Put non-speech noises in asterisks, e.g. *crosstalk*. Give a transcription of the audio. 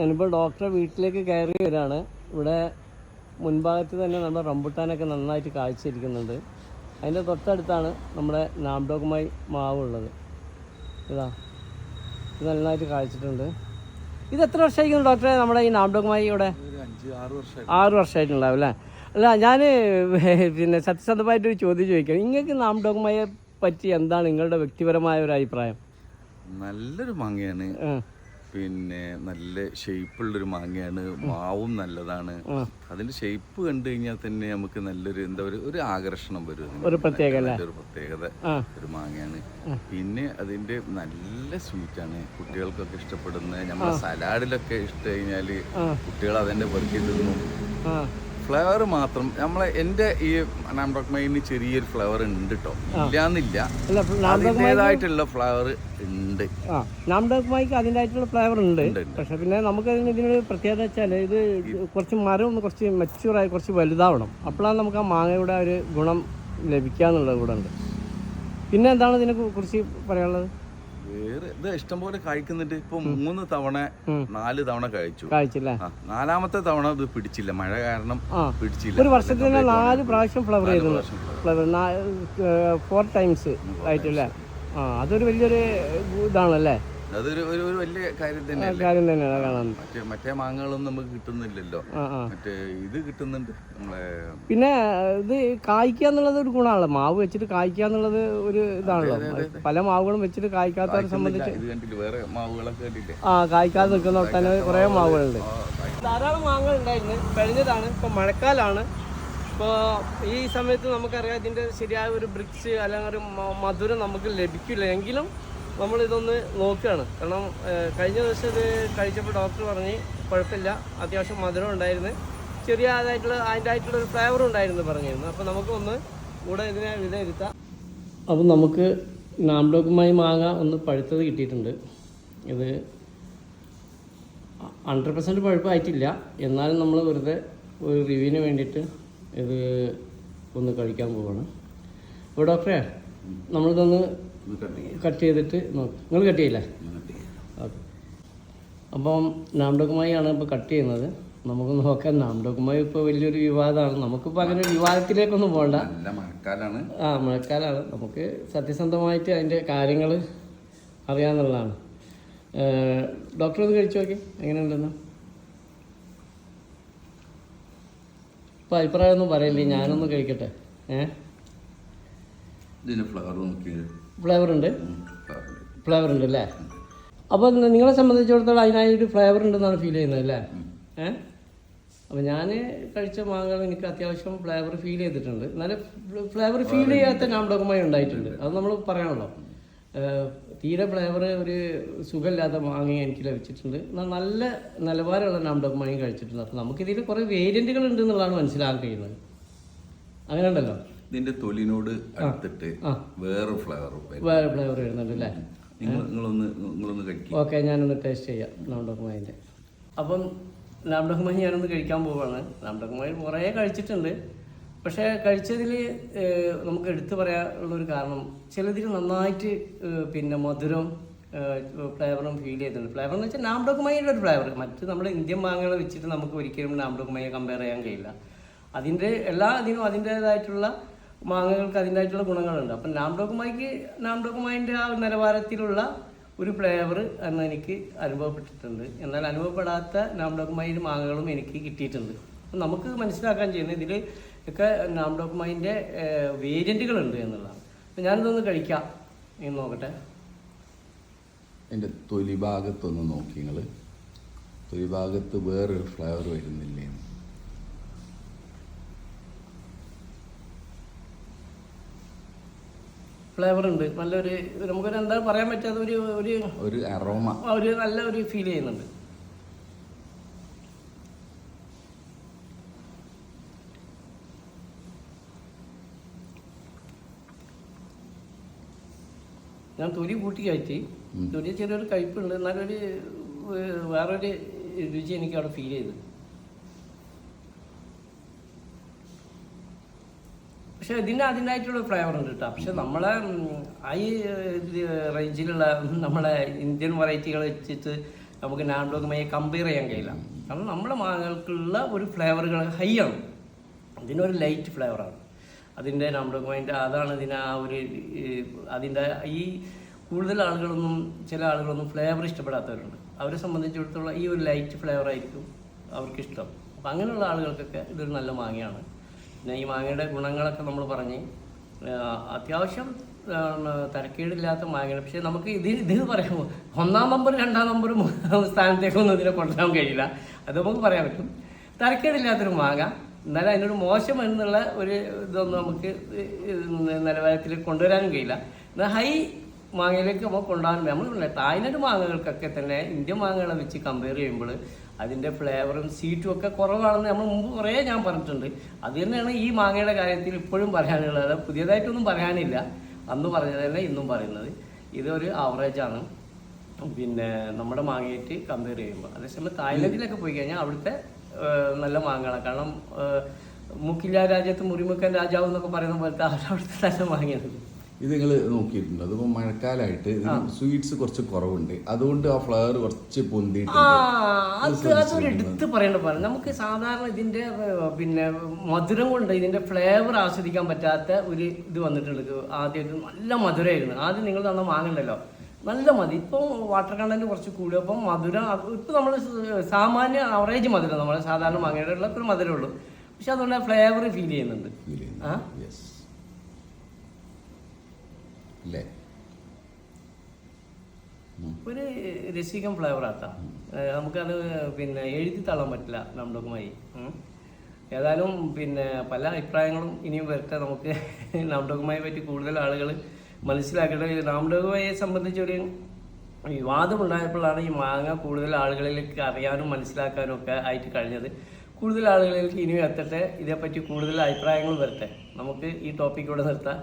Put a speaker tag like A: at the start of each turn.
A: ഞാനിപ്പോൾ ഡോക്ടറെ വീട്ടിലേക്ക് കയറി വരികയാണ് ഇവിടെ മുൻഭാഗത്ത് തന്നെ നമ്മുടെ റംബുട്ടാനൊക്കെ നന്നായിട്ട് കാഴ്ചയിരിക്കുന്നുണ്ട്. അതിന്റെ തൊട്ടടുത്താണ് നമ്മുടെ നാംഡോഗുമായി മാവ് ഉള്ളത് ഇതാ ഇത് നന്നായിട്ട് കാഴ്ചിട്ടുണ്ട്. ഇത് എത്ര വർഷമായിരിക്കുന്നു ഡോക്ടറെ നമ്മുടെ ഈ നാംഡോഗുമായി ഇവിടെ?
B: ആറ് വർഷം
A: ആറ് വർഷമായിട്ടുണ്ടാവും അല്ലേ? അല്ല ഞാൻ *laughs* പിന്നെ സത്യസന്ധമായിട്ട് ഒരു ചോദ്യം ചോദിക്കാം. നിങ്ങൾക്ക് നാംഡോഗുമായെ പറ്റി എന്താണ് നിങ്ങളുടെ വ്യക്തിപരമായ ഒരു അഭിപ്രായം?
B: നല്ലൊരു മാങ്ങയാണ്. പിന്നെ നല്ല ഷേപ്പുള്ളൊരു മാങ്ങയാണ്. മാവും നല്ലതാണ്. അതിന്റെ ഷേപ്പ് കണ്ടു കഴിഞ്ഞാൽ തന്നെ നമുക്ക് നല്ലൊരു എന്താ പറയുക ഒരു ആകർഷണം വരും.
A: ഒരു പ്രത്യേക അല്ലേ?
B: നല്ലൊരു പ്രത്യേകത ഒരു മാങ്ങയാണ്. പിന്നെ അതിന്റെ നല്ല സ്വീറ്റ് ആണ്. കുട്ടികൾക്കൊക്കെ ഇഷ്ടപ്പെടുന്ന നമ്മുടെ സലാഡിലൊക്കെ ഇഷ്ട കഴിഞ്ഞാൽ കുട്ടികൾ അതന്നെ പെറുക്കി തിന്നും. ഫ്ലേവർ മാത്രം നമ്മളെ എന്റെ ഈ നാംഡോക്മൈന് ചെറിയൊരു ഫ്ലേവർ ഉണ്ട് കേട്ടോ ഇല്ലാന്നില്ല. അതിന്റെതായിട്ടുള്ള ഫ്ലേവർ ഉണ്ട്.
A: ആ നാംഡോക്കുമായിക്ക് അതിന്റെതായിട്ടുള്ള ഫ്ലേവർ ഉണ്ട്.
B: ഉണ്ട്, ഉണ്ട്.
A: പക്ഷെ പിന്നെ നമുക്ക് ഇതിനൊരു പ്രത്യേകത വെച്ചാൽ ഇത് കുറച്ച് മരം കുറച്ച് മെച്ചൂറായി കുറച്ച് വലുതാവണം. അപ്പോഴാണ് നമുക്ക് ആ മാങ്ങയുടെ ഒരു ഗുണം ലഭിക്കുക എന്നുള്ളത് കൂടെ ഉണ്ട്. പിന്നെ എന്താണ് ഇതിനെ കുറിച്ച് പറയാനുള്ളത്?
B: വേറെ ഇത് ഇഷ്ടംപോലെ കഴിക്കുന്നുണ്ട്. ഇപ്പൊ മൂന്ന് തവണ നാല് തവണ കഴിച്ചു.
A: കാഴ്ചല്ലേ
B: നാലാമത്തെ തവണ ഇത് പിടിച്ചില്ല. മഴ കാരണം പിടിച്ചില്ല.
A: ഒരു വർഷത്തിൽ നാല് പ്രാവശ്യം ഫ്ലവർ ചെയ്തു ഫ്ലവർ ഫോർ ടൈംസ് ആയിട്ടല്ലേ? ആ അതൊരു വലിയൊരു ഇതാണല്ലേ?
B: അതൊരു ഒരു ഒരു വലിയ കാര്യം തന്നെയല്ലേ?
A: കാര്യം തന്നെയാണ് കാണാൻ.
B: മറ്റേ മറ്റേ മാങ്ങകളൊന്നും നമുക്ക് കിട്ടുന്നില്ലല്ലോ. മറ്റേ ഇത് കിട്ടുന്നുണ്ട് നമ്മളെ
A: പിന്നെ ഇത് കായ്ക്കുക എന്നുള്ളത് ഒരു ഗുണമാണല്ലോ. മാവ് വെച്ചിട്ട് കായ്ക്കുക എന്നുള്ളത് ഒരു ഇതാണല്ലോ. പല മാവുകളും വെച്ചിട്ട് കായ്ക്കാത്തവരെ സംബന്ധിച്ച്
B: ഇത് കണ്ടില്ല? വേറെ മാവുകളൊക്കെ കണ്ടില്ലേ?
A: ആ കായ്ക്കാതെ നിൽക്കുന്ന തന്നെ കുറേ മാവുകളുണ്ട്. ധാരാളം മാങ്ങകൾ ഉണ്ടായിരുന്നു. കഴിഞ്ഞതാണ് ഇപ്പം മഴക്കാലമാണ് ഇപ്പോൾ ഈ സമയത്ത് നമുക്കറിയാം ഇതിന്റെ ശരിയായ ഒരു ബ്രിക്സ് അല്ലെങ്കിൽ ഒരു മധുരം നമുക്ക് ലഭിക്കില്ല. എങ്കിലും നമ്മൾ ഇതൊന്ന് നോക്കുകയാണ്. കാരണം കഴിഞ്ഞ ദിവസം ഇത് കഴിച്ചപ്പോൾ ഡോക്ടർ പറഞ്ഞ് കുഴപ്പമില്ല. അത്യാവശ്യം മധുരം ഉണ്ടായിരുന്നു. ചെറിയ അതായിട്ടുള്ള അതിന്റെ ആയിട്ടുള്ള ഒരു ഫ്ലേവർ ഉണ്ടായിരുന്നു പറഞ്ഞിരുന്നു. അപ്പോൾ നമുക്കൊന്ന് കൂടെ ഇതിനെ വിലയിരുത്താം. അപ്പോൾ നമുക്ക് നാംഡോക്കുമായി മാങ്ങ ഒന്ന് പഴുത്തത് കിട്ടിയിട്ടുണ്ട്. ഇത് ഹൺഡ്രഡ് പെർസെന്റ് പഴുപ്പായിട്ടില്ല. എന്നാലും നമ്മൾ വെറുതെ ഒരു റിവ്യൂവിന് വേണ്ടിയിട്ട് ഇത് ഒന്ന് കഴിക്കാൻ പോവാണ്. അപ്പോൾ ഡോക്ടറെ നമ്മളിതൊന്ന് കട്ട് ചെയ്തിട്ട് നോക്ക്. നിങ്ങൾ കട്ട് ചെയ്യില്ലേ? ഓക്കെ. അപ്പം നാംഡോക്കുമായിയാണ് ഇപ്പോൾ കട്ട് ചെയ്യുന്നത്. നമുക്ക് നോക്കാം നാംഡോക്കുമായി ഇപ്പോൾ വലിയൊരു വിവാദമാണ്. നമുക്കിപ്പോൾ അങ്ങനെ വിവാദത്തിലേക്കൊന്നും പോകണ്ട
B: മഴക്കാലാണ്.
A: ആ മഴക്കാലമാണ് നമുക്ക് സത്യസന്ധമായിട്ട് അതിന്റെ കാര്യങ്ങൾ അറിയാമെന്നുള്ളതാണ് ഡോക്ടർ ഒന്ന് കഴിച്ചു നോക്കി. എങ്ങനെയുണ്ടെന്ന്? ഇപ്പോൾ അഭിപ്രായമൊന്നും പറയില്ലേ? ഞാനൊന്ന് കഴിക്കട്ടെ ഏ?
B: ഫ്ലവർ
A: ഉണ്ട്?
B: ഫ്ലേവർ
A: ഉണ്ട്. അല്ലേ? അപ്പോൾ നിങ്ങളെ സംബന്ധിച്ചിടത്തോളം അതിനായിട്ട് ഫ്ലേവർ ഉണ്ടെന്നാണ് ഫീൽ ചെയ്യുന്നത് അല്ലേ? ഏ? അപ്പോൾ ഞാൻ കഴിച്ച മാങ്ങകൾ എനിക്ക് അത്യാവശ്യം ഫ്ലേവർ ഫീൽ ചെയ്തിട്ടുണ്ട്. എന്നാലും ഫ്ലേവർ ഫീൽ ചെയ്യാത്ത നാംഡോക്കമായി ഉണ്ടായിട്ടുണ്ട്. അത് നമ്മൾ പറയണല്ലോ ഏഹ് തീരെ ഫ്ലേവർ ഒരു സുഖമില്ലാത്ത മാങ്ങ എനിക്ക് ലഭിച്ചിട്ടുണ്ട്. എന്നാൽ നല്ല നിലവാരമുള്ള നാംഡോക്കമായും കഴിച്ചിട്ടുണ്ട്. അപ്പോൾ നമുക്കിതിൽ കുറേ വേരിയന്റുകൾ ഉണ്ട് എന്നുള്ളതാണ് മനസ്സിലാക്കാൻ കഴിയുന്നത് അങ്ങനെ ഉണ്ടല്ലോ
B: ഇതിന്റെ തൊലിനോട് അടുത്തിട്ട് വേറെ ഫ്ലേവർ
A: വേറെ ഫ്ലേവർ വരുന്നുണ്ട് അല്ലേ
B: നിങ്ങൾ നിങ്ങളൊന്ന് നിങ്ങളൊന്ന് കഴിക്കും.
A: ഓക്കെ ഞാനൊന്ന് ടേസ്റ്റ് ചെയ്യാം. നാംഡോക്കുമായിന്റെ അപ്പം നാംഡോക്കുമായി ഞാനൊന്ന് കഴിക്കാൻ പോവാണ്. മാങ്ങി കുറേ കഴിച്ചിട്ടുണ്ട്. പക്ഷേ കഴിച്ചതിൽ നമുക്ക് എടുത്തു പറയാനുള്ള ഒരു കാരണം ചിലതിൽ നന്നായിട്ട് പിന്നെ മധുരം ഫ്ലേവറും ഫീൽ ചെയ്തിട്ടുണ്ട്. ഫ്ലേവർ എന്ന് വെച്ചാൽ നാംഡോക്കുമായിയുടെ ഒരു ഫ്ലേവർ മറ്റ് നമ്മൾ ഇന്ത്യൻ മാങ്ങകൾ വെച്ചിട്ട് നമുക്ക് ഒരിക്കലും നാംഡോക്കുമായെ കമ്പയർ ചെയ്യാൻ കഴിയില്ല. അതിന്റെ എല്ലാ അതിനും അതിന്റേതായിട്ടുള്ള മാങ്ങകൾക്ക് അതിന്റെതായിട്ടുള്ള ഗുണങ്ങളുണ്ട്. അപ്പം നാംഡോക്കുമായിക്ക് നാംഡോക്കുമായിന്റെ ആ നിലവാരത്തിലുള്ള ഒരു ഫ്ലേവർ എന്ന് എനിക്ക് അനുഭവപ്പെട്ടിട്ടുണ്ട്. എന്നാൽ അനുഭവപ്പെടാത്ത നാംഡോക്കുമായിന്റെ മാങ്ങകളും എനിക്ക് കിട്ടിയിട്ടുണ്ട്. നമുക്ക് മനസ്സിലാക്കാൻ ചെയ്യുന്നത് ഇതിൽ ഒക്കെ നാംഡോക്കുമായിന്റെ വേരിയന്റുകളുണ്ട് എന്നുള്ളതാണ്. അപ്പം ഞാനിതൊന്ന് കഴിക്കാം. എന്ന് നോക്കട്ടെ.
B: എന്റെ തൊലി ഭാഗത്തൊന്ന് നോക്കി നിങ്ങൾ തൊലി ഭാഗത്ത് വേറൊരു ഫ്ലേവർ വരുന്നില്ലേ?
A: ഫ്ലേവർ ഉണ്ട് നല്ലൊരു നമുക്കൊരു എന്താ പറയാൻ പറ്റാത്ത ഒരു ഒരു
B: ഒരു അറോമ.
A: ഒരു നല്ല ഒരു ഫീൽ ചെയ്യുന്നുണ്ട്. ഞാൻ തൊലി കൂട്ടി കയറ്റി. തൊലി ചെറിയൊരു കയ്പുണ്ട്. എന്നാലൊരു വേറൊരു രുചി എനിക്ക് അവിടെ ഫീൽ ചെയ്തു. പക്ഷെ ഇതിന് അതിന്റെതായിട്ടുള്ള ഫ്ലേവർ ഉണ്ട് കേട്ടോ പക്ഷെ നമ്മളെ ഐ ഈ റേഞ്ചിലുള്ള നമ്മളെ ഇന്ത്യൻ വെറൈറ്റികൾ വെച്ചിട്ട് നമുക്ക് നാംഡോഗുമായി കമ്പയർ ചെയ്യാൻ കഴിയില്ല. കാരണം നമ്മുടെ മാങ്ങകൾക്കുള്ള ഒരു ഫ്ലേവറുകൾ ഹൈ ആണ്. ഇതിനൊരു ലൈറ്റ് ഫ്ലേവറാണ് അതിന്റെ നാംഡോഗുമായിന്റെ അതാണ് ഇതിന് ആ ഒരു അതിന്റെ ഈ കൂടുതൽ ആളുകളൊന്നും ചില ആളുകളൊന്നും ഫ്ലേവർ ഇഷ്ടപ്പെടാത്തവരുണ്ട്. അവരെ സംബന്ധിച്ചിടത്തോളം ഈ ഒരു ലൈറ്റ് ഫ്ലേവർ ആയിരിക്കും അവർക്കിഷ്ടം. അപ്പം അങ്ങനെയുള്ള ആളുകൾക്കൊക്കെ ഇതൊരു നല്ല മാങ്ങയാണ്. പിന്നെ ഈ മാങ്ങയുടെ ഗുണങ്ങളൊക്കെ നമ്മൾ പറഞ്ഞ് അത്യാവശ്യം തരക്കേടില്ലാത്ത മാങ്ങയാണ്. പക്ഷേ നമുക്ക് ഇത് ഇത് പറയുമ്പോൾ ഒന്നാം നമ്പർ രണ്ടാം നമ്പർ മൂന്നാം സ്ഥാനത്തേക്കൊന്നും ഇതിനെ കൊണ്ടുവരാൻ കഴിയില്ല. അത് നമുക്ക് പറയാൻ പറ്റും. തരക്കേടില്ലാത്തൊരു മാങ്ങ എന്നാലും അതിനൊരു മോശം എന്നുള്ള ഒരു ഇതൊന്നും നമുക്ക് നിലവാരത്തിൽ കൊണ്ടുവരാനും കഴിയില്ല. എന്നാൽ ഹൈ മാങ്ങയിലേക്ക് നമുക്ക് കൊണ്ടുപോകാൻ നമ്മൾ തായ്ലൻഡ് മാങ്ങകൾക്കൊക്കെ തന്നെ ഇന്ത്യൻ മാങ്ങകളെ വെച്ച് കമ്പയർ ചെയ്യുമ്പോൾ അതിന്റെ ഫ്ലേവറും സീറ്റും ഒക്കെ കുറവാണെന്ന് നമ്മൾ മുമ്പ് കുറേ ഞാൻ പറഞ്ഞിട്ടുണ്ട്. അത് തന്നെയാണ് ഈ മാങ്ങയുടെ കാര്യത്തിൽ ഇപ്പോഴും പറയാനുള്ളത്. പുതിയതായിട്ടൊന്നും പറയാനില്ല. അന്ന് പറഞ്ഞത് തന്നെ ഇന്നും പറയുന്നത്. ഇതൊരു ആവറേജ് ആണ്. പിന്നെ നമ്മുടെ മാങ്ങയായിട്ട് കമ്പയർ ചെയ്യുമ്പോൾ. അതേസമയം തായ്ലൻഡിലൊക്കെ പോയി കഴിഞ്ഞാൽ അവിടുത്തെ നല്ല മാങ്ങകളാണ് കാരണം മുക്കില്ല രാജ്യത്ത് മുറിമുക്കൻ രാജാവ് എന്നൊക്കെ പറയുന്ന പോലത്തെ അവിടുത്തെ നല്ല മാങ്ങയാണ്.
C: ഇത് നിങ്ങൾ നോക്കിയിട്ടുണ്ട്. അതിപ്പോ മഴക്കാലമായിട്ട് സ്വീറ്റ്സ് കുറച്ച് കുറവുണ്ട്. അതുകൊണ്ട് ആ ഫ്ലവർ കുറച്ച് പൊന്തിയിട്ടുണ്ട്.
A: അത് അതൊരു എടുത്ത് പറയേണ്ട പോലെ. നമുക്ക് സാധാരണ ഇതിന്റെ പിന്നെ മധുരം കൊണ്ട് ഇതിന്റെ ഫ്ലേവർ ആസ്വദിക്കാൻ പറ്റാത്ത ഒരു ഇത് വന്നിട്ടുണ്ട്. ആദ്യമായിട്ട് നല്ല മധുരമായിരുന്നു ആദ്യം നിങ്ങൾ തന്ന മാങ്ങണ്ടല്ലോ നല്ല മതി. ഇപ്പം വാട്ടർ കണ്ടന്റ് കുറച്ച് കൂടിയപ്പം മധുരം ഇപ്പം നമ്മൾ സാമാന്യ അവറേജ് മധുരം നമ്മൾ സാധാരണ മാങ്ങയുടെ ഉള്ള ഒരു മധുരം ഉള്ളൂ. പക്ഷെ അതുകൊണ്ട് ഫ്ലേവർ ഫീൽ ചെയ്യുന്നുണ്ട്. ആ? ഒരു രസികം ഫ്ലേവർ ആട്ടാ. നമുക്കത് പിന്നെ എഴുതി തള്ളാൻ പറ്റില്ല നാംഡോക്കുമായി ഏതായാലും പിന്നെ പല അഭിപ്രായങ്ങളും ഇനിയും വരട്ടെ നമുക്ക്. *laughs* നാംഡോക്കുമായി പറ്റി കൂടുതൽ ആളുകൾ മനസ്സിലാക്കട്ടെ നാംഡോക്കുമായെ സംബന്ധിച്ചൊരു വിവാദം ഉണ്ടായപ്പോഴാണ് ഈ മാങ്ങ കൂടുതൽ ആളുകളിലേക്ക് അറിയാനും മനസ്സിലാക്കാനും ഒക്കെ ആയിട്ട് കഴിഞ്ഞത്. കൂടുതൽ ആളുകളിലേക്ക് ഇനിയും എത്തട്ടെ ഇതേപ്പറ്റി കൂടുതൽ അഭിപ്രായങ്ങൾ വരട്ടെ. നമുക്ക് ഈ ടോപ്പിക്ക് ഇവിടെ നിർത്താം.